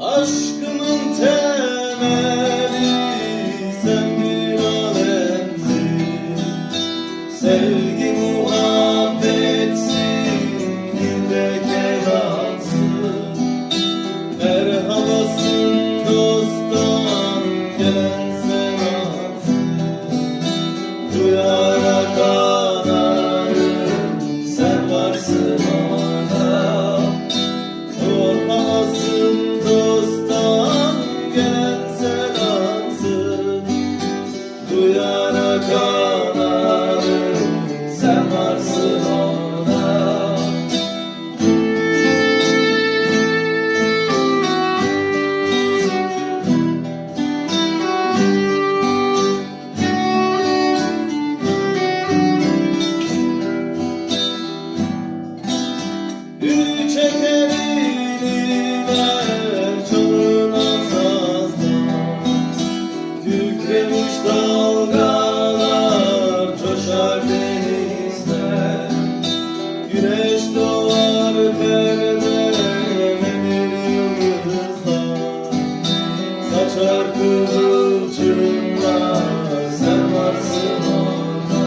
Aşkımın temeli sen bir Sevgi muhabbetsin bir de keransın Merhabasın dosttan gelen senansın Duyar someone Saçar kıvılcımlar sen varsın orada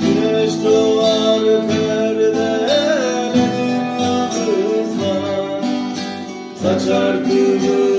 Güneş doğar perdelenir yıldızlar Saçar kıvılcımlar